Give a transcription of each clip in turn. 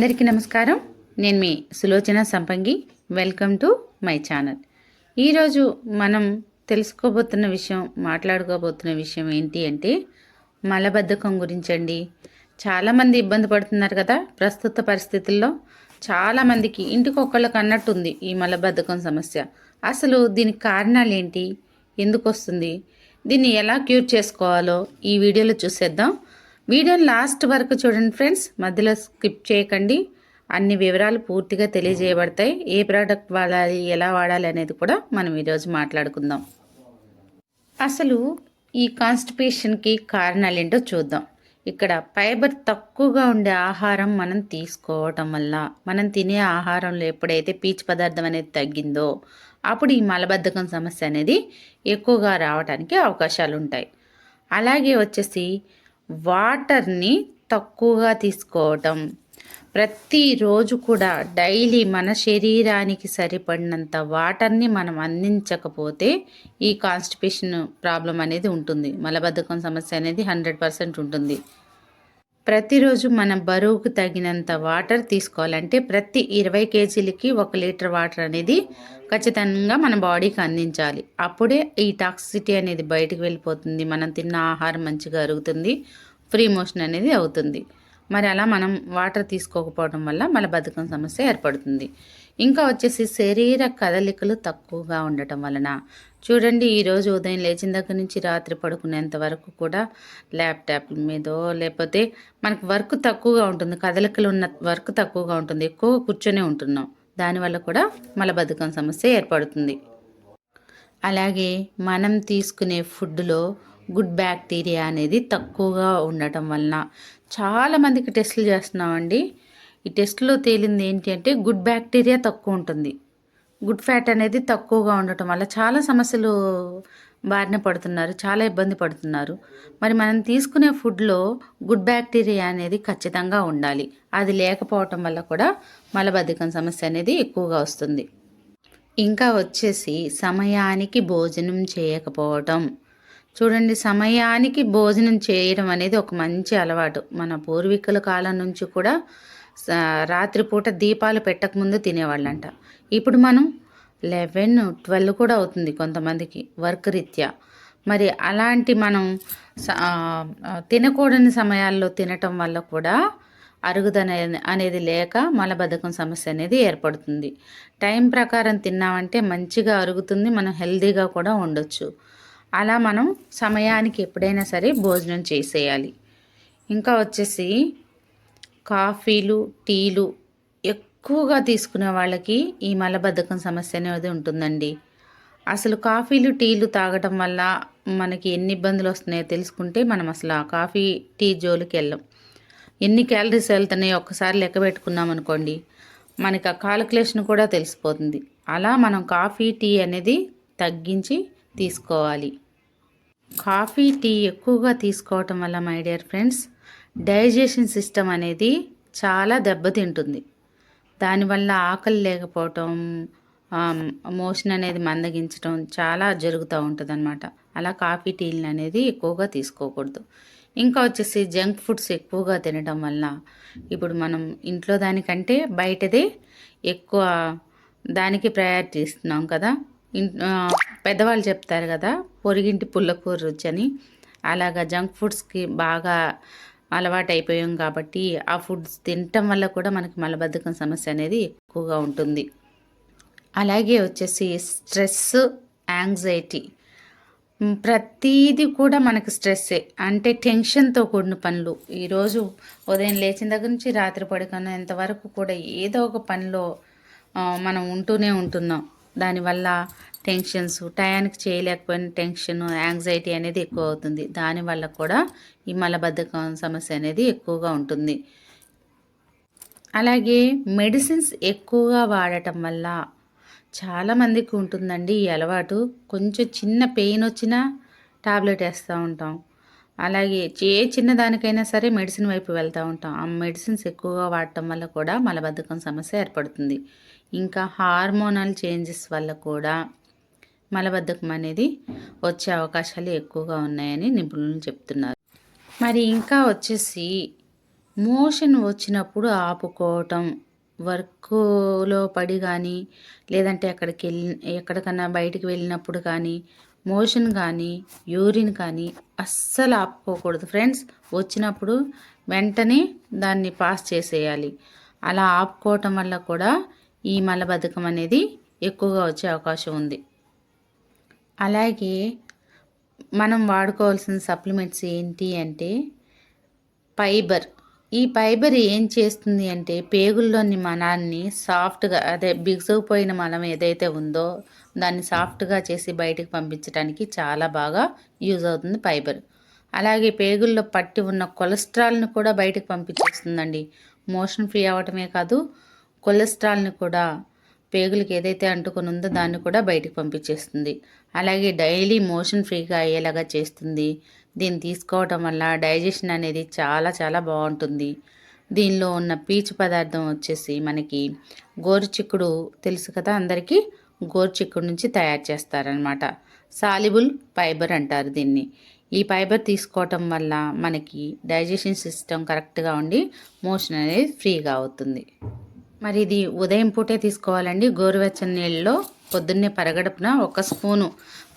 అందరికీ నమస్కారం. నేను మీ Sulochana Sampangi. Welcome to my channel. ఈరోజు మనం తెలుసుకోబోతున్న విషయం మాట్లాడుకోబోతున్న విషయం ఏంటి అంటే మలబద్ధకం గురించండి. చాలామంది ఇబ్బంది పడుతున్నారు కదా ప్రస్తుత పరిస్థితుల్లో. చాలామందికి ఇంటికి ఒక్కళ్ళకి అన్నట్టుంది ఈ మలబద్ధకం సమస్య. అసలు దీనికి కారణాలు ఏంటి ఎందుకు వస్తుంది దీన్ని ఎలా క్యూర్ చేసుకోవాలో ఈ వీడియోలో చూసేద్దాం. వీడియో లాస్ట్ వరకు చూడండి ఫ్రెండ్స్. మధ్యలో స్కిప్ చేయకండి. అన్ని వివరాలు పూర్తిగా తెలియజేయబడతాయి. ఏ ప్రోడక్ట్ వాడాలి ఎలా వాడాలి అనేది కూడా మనం ఈరోజు మాట్లాడుకుందాం. అసలు ఈ కాన్స్టిపేషన్కి కారణాలు ఏంటో చూద్దాం. ఇక్కడ ఫైబర్ తక్కువగా ఉండే ఆహారం మనం తీసుకోవటం వల్ల మనం తినే ఆహారంలో ఎప్పుడైతే పీచు పదార్థం అనేది తగ్గిందో అప్పుడు ఈ మలబద్ధకం సమస్య అనేది ఎక్కువగా రావడానికి అవకాశాలు ఉంటాయి అలాగే వచ్చేసి వాటర్ని తక్కువగా తీసుకోవటం. ప్రతిరోజు కూడా డైలీ మన శరీరానికి సరిపడినంత వాటర్ని మనం అందించకపోతే ఈ కాన్స్టిపేషన్ ప్రాబ్లం అనేది ఉంటుంది. మలబద్ధకం సమస్య అనేది హండ్రెడ్ పర్సెంట్ ఉంటుంది. ప్రతిరోజు మన బరువుకు తగినంత వాటర్ తీసుకోవాలంటే ప్రతి ఇరవై కేజీలకి ఒక లీటర్ వాటర్ అనేది ఖచ్చితంగా మన బాడీకి అందించాలి. అప్పుడే ఈ టాక్సిటీ అనేది బయటకు వెళ్ళిపోతుంది. మనం తిన్న ఆహారం మంచిగా అరుగుతుంది. ఫ్రీ మోషన్ అనేది అవుతుంది. మరి అలా మనం వాటర్ తీసుకోకపోవడం వల్ల మన బద్ధకం సమస్య ఏర్పడుతుంది. ఇంకా వచ్చేసి శరీర కదలికలు తక్కువగా ఉండటం వలన చూడండి ఈరోజు ఉదయం లేచిన దగ్గర నుంచి రాత్రి పడుకునేంత వరకు కూడా ల్యాప్టాప్ మీదో లేకపోతే మనకు వర్క్ తక్కువగా ఉంటుంది కదలికలు ఉన్న వర్క్ తక్కువగా ఉంటుంది ఎక్కువ కూర్చొని ఉంటున్నాం. దానివల్ల కూడా మలబద్ధకం సమస్య ఏర్పడుతుంది. అలాగే మనం తీసుకునే ఫుడ్లో గుడ్ బ్యాక్టీరియా అనేది తక్కువగా ఉండటం వలన చాలామందికి టెస్టులు చేస్తున్నామండి. ఈ టెస్ట్లో తేలింది ఏంటి అంటే గుడ్ బ్యాక్టీరియా తక్కువ ఉంటుంది. గుడ్ ఫ్యాట్ అనేది తక్కువగా ఉండటం వల్ల చాలా సమస్యలు బారిన పడుతున్నారు చాలా ఇబ్బంది పడుతున్నారు. మరి మనం తీసుకునే ఫుడ్లో గుడ్ బ్యాక్టీరియా అనేది ఖచ్చితంగా ఉండాలి. అది లేకపోవటం వల్ల కూడా మలబద్ధకం సమస్య అనేది ఎక్కువగా వస్తుంది. ఇంకా వచ్చేసి సమయానికి భోజనం చేయకపోవటం. చూడండి సమయానికి భోజనం చేయడం అనేది ఒక మంచి అలవాటు. మన పూర్వీకుల కాలం నుంచి కూడా రాత్రిపూట దీపాలు పెట్టకముందు తినేవాళ్ళంట. ఇప్పుడు మనం లెవెన్ ట్వెల్వ్ కూడా అవుతుంది కొంతమందికి వర్క్ రీత్యా. మరి అలాంటి మనం తినకూడని సమయాల్లో తినటం వల్ల కూడా అరుగుదన అనేది లేక మలబద్ధకం సమస్య అనేది ఏర్పడుతుంది. టైం ప్రకారం తిన్నామంటే మంచిగా అరుగుతుంది మనం హెల్తీగా కూడా ఉండొచ్చు. అలా మనం సమయానికి ఎప్పుడైనా సరే భోజనం చేసేయాలి. ఇంకా వచ్చేసి కాఫీలు టీలు ఎక్కువగా తీసుకునే వాళ్ళకి ఈ మలబద్ధకం సమస్య అనేది ఉంటుందండి. అసలు కాఫీలు టీలు తాగటం వల్ల మనకి ఎన్ని ఇబ్బందులు వస్తున్నాయో తెలుసుకుంటే మనం అసలు ఆ కాఫీ టీ జోలికి వెళ్ళం. ఎన్ని క్యాలరీస్ వెళ్తున్నాయో ఒక్కసారి లెక్క పెట్టుకున్నాం అనుకోండి మనకి ఆ కాలిక్యులేషన్ కూడా తెలిసిపోతుంది. అలా మనం కాఫీ టీ అనేది తగ్గించి తీసుకోవాలి. కాఫీ టీ ఎక్కువగా తీసుకోవటం వల్ల my dear friends digestion system అనేది చాలా దెబ్బతింటుంది. దానివల్ల ఆకలి లేకపోవటం మోషన్ అనేది మందగించడం చాలా జరుగుతూ ఉంటుంది అనమాట అలా కాఫీ టీలు అనేది ఎక్కువగా తీసుకోకూడదు. ఇంకా వచ్చేసి జంక్ ఫుడ్స్ ఎక్కువగా తినడం వల్ల ఇప్పుడు మనం ఇంట్లో దానికంటే బయటదే ఎక్కువ దానికి ప్రయారిటీ ఇస్తున్నాం కదా. పెద్దవాళ్ళు చెప్తారు కదా పొరిగింటి పుల్లకూర రుచి అని అలాగా జంక్ ఫుడ్స్కి బాగా అలవాటు అయిపోయాం కాబట్టి ఆ ఫుడ్స్ తినటం వల్ల కూడా మనకి మలబద్ధకం సమస్య అనేది ఎక్కువగా ఉంటుంది. అలాగే వచ్చేసి స్ట్రెస్ యాంగ్జైటీ. ప్రతీది కూడా మనకు స్ట్రెస్సే. అంటే టెన్షన్తో కూడిన పనులు. ఈరోజు ఉదయం లేచిన దగ్గర నుంచి రాత్రి పడుకునేంత వరకు కూడా ఏదో ఒక పనిలో మనం ఉంటూనే ఉంటున్నాం. దానివల్ల టెన్షన్స్ టయానికి చేయలేకపోయిన టెన్షన్ యాంగ్జైటీ అనేది ఎక్కువ అవుతుంది దానివల్ల కూడా ఈ మలబద్ధకం సమస్య అనేది ఎక్కువగా ఉంటుంది. అలాగే మెడిసిన్స్ ఎక్కువగా వాడటం వల్ల చాలామందికి ఉంటుందండి ఈ అలవాటు. కొంచెం చిన్న పెయిన్ వచ్చినా టాబ్లెట్ వేస్తూ ఉంటాం. అలాగే ఏ చిన్నదానికైనా సరే మెడిసిన్ వైపు వెళ్తూ ఉంటాం. ఆ మెడిసిన్స్ ఎక్కువగా వాడటం వల్ల కూడా మలబద్ధకం సమస్య ఏర్పడుతుంది. ఇంకా హార్మోనల్ చేంజెస్ వల్ల కూడా మలబద్ధకం అనేది వచ్చే అవకాశాలు ఎక్కువగా ఉన్నాయని నిపుణులు చెప్తున్నారు. మరి ఇంకా వచ్చేసి మోషన్ వచ్చినప్పుడు ఆపుకోవటం వర్క్లో పడి కానీ లేదంటే ఎక్కడికి వెళ్ళి ఎక్కడికన్నా బయటికి వెళ్ళినప్పుడు కానీ మోషన్ కానీ యూరిన్ కానీ అస్సలు ఆపుకోకూడదు. ఫ్రెండ్స్ వచ్చినప్పుడు వెంటనే దాన్ని పాస్ చేసేయాలి. అలా ఆపుకోవటం వల్ల కూడా ఈ మలబద్ధకం అనేది ఎక్కువగా వచ్చే అవకాశం ఉంది. అలాగే మనం వాడుకోవాల్సిన సప్లిమెంట్స్ ఏంటి అంటే ఫైబర్. ఈ ఫైబర్ ఏం చేస్తుంది అంటే పేగుల్లోని మలాన్ని సాఫ్ట్గా అదే బిగుసుకుపోయిన మలం ఏదైతే ఉందో దాన్ని సాఫ్ట్గా చేసి బయటకు పంపించడానికి చాలా బాగా యూజ్ అవుతుంది ఫైబర్. అలాగే పేగుల్లో పట్టి ఉన్న కొలెస్ట్రాల్ని కూడా బయటకు పంపించేస్తుందండి. మోషన్ ఫ్రీ అవ్వటమే కాదు కొలెస్ట్రాల్ని కూడా పేగులకి ఏదైతే అంటుకుని ఉందో దాన్ని కూడా బయటకు పంపించేస్తుంది. అలాగే డైలీ మోషన్ ఫ్రీగా అయ్యేలాగా చేస్తుంది. దీన్ని తీసుకోవటం వల్ల డైజెషన్ అనేది చాలా చాలా బాగుంటుంది. దీనిలో ఉన్న పీచు పదార్థం వచ్చేసి మనకి గోరుచిక్కుడు తెలుసు కదా అందరికీ? గోరుచిక్కుడు నుంచి తయారు చేస్తారనమాట సాలిబుల్ ఫైబర్ అంటారు దీన్ని. ఈ ఫైబర్ తీసుకోవటం వల్ల మనకి డైజెషన్ సిస్టమ్ కరెక్ట్గా ఉండి మోషన్ అనేది ఫ్రీగా అవుతుంది. మరి ఇది ఉదయం పూటే తీసుకోవాలండి గోరువెచ్చని నీళ్ళలో? పొద్దున్నే పరగడుపున ఒక స్పూను.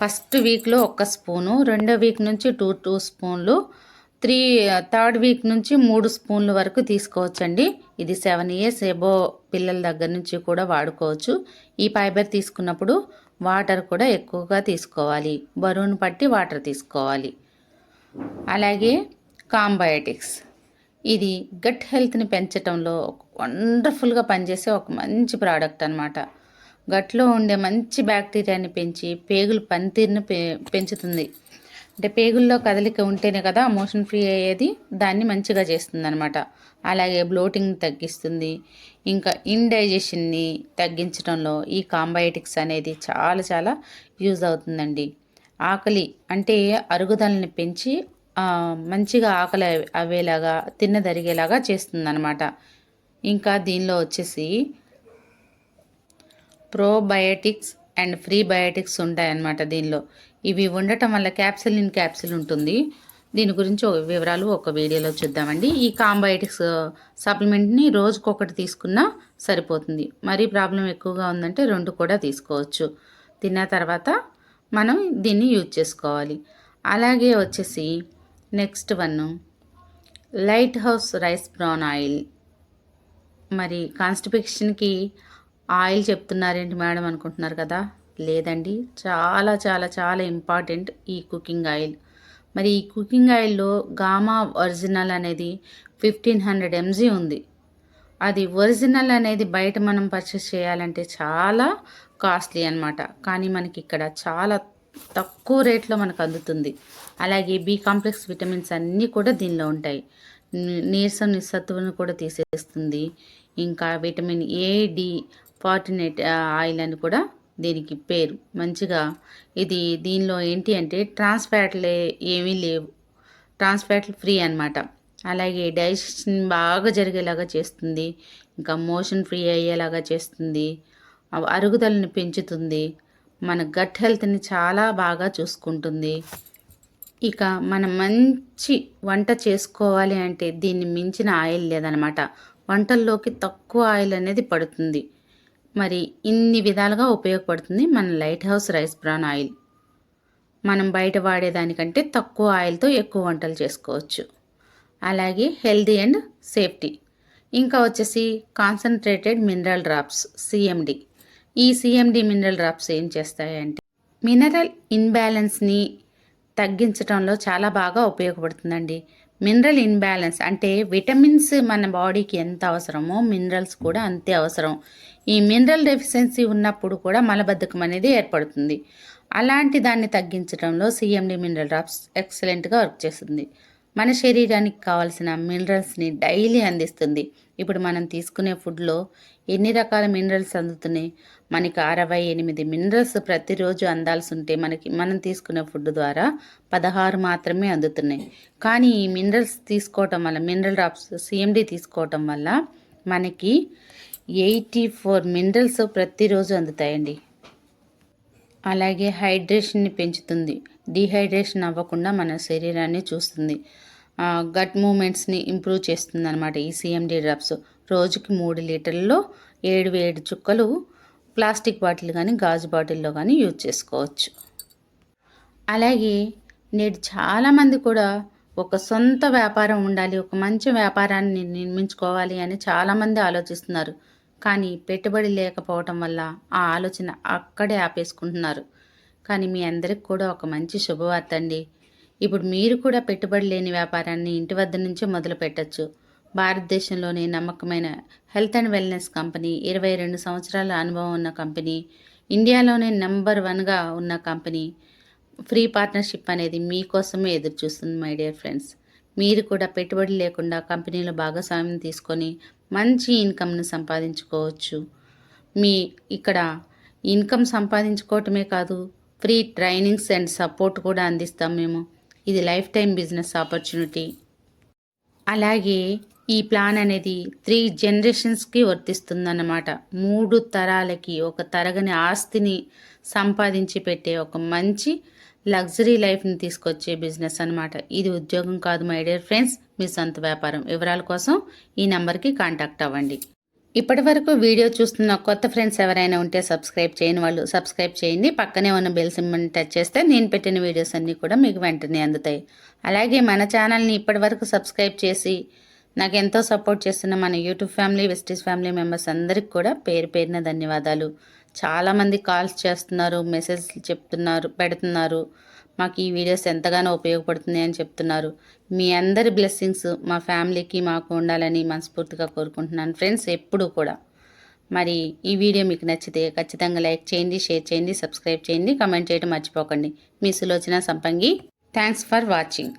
ఫస్ట్ వీక్లో ఒక స్పూను రెండో వీక్ నుంచి టూ టూ స్పూన్లు త్రీ థర్డ్ వీక్ నుంచి మూడు స్పూన్ల వరకు తీసుకోవచ్చండి. ఇది సెవెన్ ఇయర్స్ ఎబో పిల్లల దగ్గర నుంచి కూడా వాడుకోవచ్చు. ఈ ఫైబర్ తీసుకున్నప్పుడు వాటర్ కూడా ఎక్కువగా తీసుకోవాలి. బరువును పట్టి వాటర్ తీసుకోవాలి. అలాగే కాంబయోటిక్స్. ఇది గట్ హెల్త్ని పెంచడంలో వండర్ఫుల్గా పనిచేసే ఒక మంచి ప్రోడక్ట్ అనమాట గట్లో ఉండే మంచి బ్యాక్టీరియాని పెంచి పేగులు పనితీరుని పె పెంచుతుంది. అంటే పేగుల్లో కదలిక ఉంటేనే కదా మోషన్ ఫ్రీ అయ్యేది దాన్ని మంచిగా చేస్తుంది అనమాట అలాగే బ్లోటింగ్ తగ్గిస్తుంది. ఇంకా ఇండైజెషన్ని తగ్గించడంలో ఈ కాంబయోటిక్స్ అనేది చాలా చాలా యూజ్ అవుతుందండి. ఆకలి అంటే అరుగుదలని పెంచి మంచిగా ఆకలి అవేలాగా తిన్నదరిగేలాగా చేస్తుంది అనమాట ఇంకా దీనిలో వచ్చేసి ప్రోబయోటిక్స్ అండ్ ఫ్రీ బయోటిక్స్ ఉంటాయన్నమాట దీనిలో. ఇవి ఉండటం వల్ల క్యాప్సిల్ ఇన్ క్యాప్సిల్ ఉంటుంది. దీని గురించి వివరాలు ఒక వీడియోలో చూద్దామండి. ఈ కాంబయోటిక్స్ సప్లిమెంట్ని రోజుకొకటి తీసుకున్నా సరిపోతుంది. మరీ ప్రాబ్లం ఎక్కువగా ఉందంటే రెండు కూడా తీసుకోవచ్చు. తిన్న తర్వాత మనం దీన్ని యూజ్ చేసుకోవాలి. అలాగే వచ్చేసి next one light house rice brown oil. మరి కాన్స్టిపేషన్కి ఆయిల్ చెప్తున్నారేంటి మేడం అనుకుంటున్నారు కదా? లేదండి. చాలా చాలా చాలా ఇంపార్టెంట్ ఈ కుకింగ్ ఆయిల్. మరి ఈ కుకింగ్ ఆయిల్లో గామా ఒరిజినల్ అనేది ఫిఫ్టీన్ హండ్రెడ్ ఎంజీ ఉంది. అది ఒరిజినల్ అనేది బయట మనం పర్చేస్ చేయాలంటే చాలా కాస్ట్లీ అనమాట కానీ మనకి ఇక్కడ చాలా తక్కువ రేట్లో మనకు అందుతుంది. అలాగే బి కాంప్లెక్స్ విటమిన్స్ అన్నీ కూడా దీనిలో ఉంటాయి. నీరసం నిస్సత్తువును కూడా తీసేస్తుంది. ఇంకా vitamin A D fortified oil అని కూడా దీనికి పేరు. మంచిగా ఇది దీనిలో ఏంటి అంటే ట్రాన్స్ఫ్యాట్లే ఏమీ లేవు. ట్రాన్స్ఫ్యాట్లు ఫ్రీ అనమాట అలాగే డైజెషన్ బాగా జరిగేలాగా చేస్తుంది. ఇంకా మోషన్ ఫ్రీ అయ్యేలాగా చేస్తుంది. అరుగుదలని పెంచుతుంది. మన గట్ హెల్త్ని చాలా బాగా చూసుకుంటుంది. ఇక మనం మంచి వంట చేసుకోవాలి అంటే దీన్ని మించిన ఆయిల్ లేదనమాట వంటల్లోకి తక్కువ ఆయిల్ అనేది పడుతుంది. మరి ఇన్ని విధాలుగా ఉపయోగపడుతుంది మన light house rice bran oil. మనం బయట వాడేదానికంటే తక్కువ ఆయిల్తో ఎక్కువ వంటలు చేసుకోవచ్చు. అలాగే హెల్దీ అండ్ సేఫ్టీ. ఇంకా వచ్చేసి కాన్సన్ట్రేటెడ్ మినరల్ డ్రాప్స్ సిఎండి ఈ సిఎండి మినరల్ డ్రాప్స్ ఏం చేస్తాయంటే మినరల్ ఇన్బ్యాలెన్స్ని తగ్గించడంలో చాలా బాగా ఉపయోగపడుతుందండి. మినరల్ ఇన్బ్యాలెన్స్ అంటే విటమిన్స్ మన బాడీకి ఎంత అవసరమో మినరల్స్ కూడా అంతే అవసరం. ఈ మినరల్ డెఫిషియన్సీ ఉన్నప్పుడు కూడా మలబద్ధకం అనేది ఏర్పడుతుంది. అలాంటి దాన్ని తగ్గించడంలో సిఎండి మినరల్ డ్రాప్స్ ఎక్సలెంట్గా వర్క్ చేస్తుంది. మన శరీరానికి కావాల్సిన మినరల్స్ని డైలీ అందిస్తుంది. ఇప్పుడు మనం తీసుకునే ఫుడ్లో ఎన్ని రకాల మినరల్స్ అందుతున్నాయి? మనకి అరవై ఎనిమిది మినరల్స్ ప్రతిరోజు అందాల్సి ఉంటే మనకి మనం తీసుకునే ఫుడ్ ద్వారా పదహారు మాత్రమే అందుతున్నాయి. కానీ ఈ మినరల్స్ తీసుకోవటం వల్ల మినరల్ డ్రాప్స్ సిఎండి తీసుకోవటం వల్ల మనకి ఎయిటీ ఫోర్ మినరల్స్ ప్రతిరోజు అందుతాయండి. అలాగే హైడ్రేషన్ని పెంచుతుంది. డిహైడ్రేషన్ అవ్వకుండా మన శరీరాన్ని చూస్తుంది. గట్ మూమెంట్స్ని ఇంప్రూవ్ చేస్తుంది అనమాట ఈ సిఎండి డ్రాప్స్. రోజుకి మూడు లీటర్లలో ఏడు ఏడు చుక్కలు ప్లాస్టిక్ బాటిల్ కానీ గాజు బాటిల్లో కానీ యూజ్ చేసుకోవచ్చు. అలాగే నేడు చాలామంది కూడా ఒక సొంత వ్యాపారం ఉండాలి ఒక మంచి వ్యాపారాన్ని నిర్మించుకోవాలి అని చాలామంది ఆలోచిస్తున్నారు. కానీ పెట్టుబడి లేకపోవటం వల్ల ఆ ఆలోచన అక్కడే ఆపేసుకుంటున్నారు. కానీ మీ అందరికి కూడా ఒక మంచి శుభవార్త అండి. ఇప్పుడు మీరు కూడా పెట్టుబడి లేని వ్యాపారాన్ని ఇంటి వద్ద నుంచే మొదలు పెట్టచ్చు భారతదేశంలోనే నమ్మకమైన హెల్త్ అండ్ వెల్నెస్ కంపెనీ ఇరవై రెండు సంవత్సరాల అనుభవం ఉన్న కంపెనీ ఇండియాలోనే నెంబర్ వన్గా ఉన్న కంపెనీ. ఫ్రీ పార్ట్నర్షిప్ అనేది మీకోసమే ఎదురు చూస్తుంది మై డియర్ ఫ్రెండ్స్. మీరు కూడా పెట్టుబడి లేకుండా కంపెనీలో భాగస్వామ్యం తీసుకొని మంచి ఇన్కమ్ను సంపాదించుకోవచ్చు. మీ ఇక్కడ ఇన్కమ్ సంపాదించుకోవటమే కాదు ఫ్రీ ట్రైనింగ్స్ అండ్ సపోర్ట్ కూడా అందిస్తాం మేము. ఇది లైఫ్ టైం బిజినెస్ ఆపర్చునిటీ. అలాగే ఈ ప్లాన్ అనేది త్రీ జనరేషన్స్కి వర్తిస్తుందన్నమాట. మూడు తరాలకి ఒక తరగని ఆస్తిని సంపాదించి పెట్టే ఒక మంచి లగ్జరీ లైఫ్ని తీసుకొచ్చే బిజినెస్ అనమాట ఇది ఉద్యోగం కాదు మై డియర్ ఫ్రెండ్స్. మీ సొంత వ్యాపారం. వివరాల కోసం ఈ నెంబర్కి కాంటాక్ట్ అవ్వండి. ఇప్పటి వరకు వీడియో చూస్తున్న కొత్త ఫ్రెండ్స్ ఎవరైనా ఉంటే సబ్స్క్రైబ్ చేయని వాళ్ళు సబ్స్క్రైబ్ చేయండి. పక్కనే ఉన్న బెల్ సింబల్ని టచ్ చేస్తే నేను పెట్టిన వీడియోస్ అన్నీ కూడా మీకు వెంటనే అందుతాయి. అలాగే మన ఛానల్ని ఇప్పటి వరకు సబ్స్క్రైబ్ చేసి నాకు ఎంతో సపోర్ట్ చేస్తున్న మన YouTube family Vestige family members అందరికి కూడా పేరు పేరిన ధన్యవాదాలు. చాలామంది కాల్స్ చేస్తున్నారు మెసేజ్ చెప్తున్నారు పెడుతున్నారు. మాకు ఈ వీడియోస్ ఎంతగానో ఉపయోగపడుతుంది అని చెప్తున్నారు. మీ అందరి బ్లెస్సింగ్స్ మా ఫ్యామిలీకి మాకు ఉండాలని మనస్ఫూర్తిగా కోరుకుంటున్నాను ఫ్రెండ్స్ ఎప్పుడూ కూడా. మరి ఈ వీడియో మీకు నచ్చితే ఖచ్చితంగా లైక్ చేయండి షేర్ చేయండి సబ్స్క్రైబ్ చేయండి కమెంట్ చేయడం మర్చిపోకండి. మీ Sulochana Sampangi thanks for watching.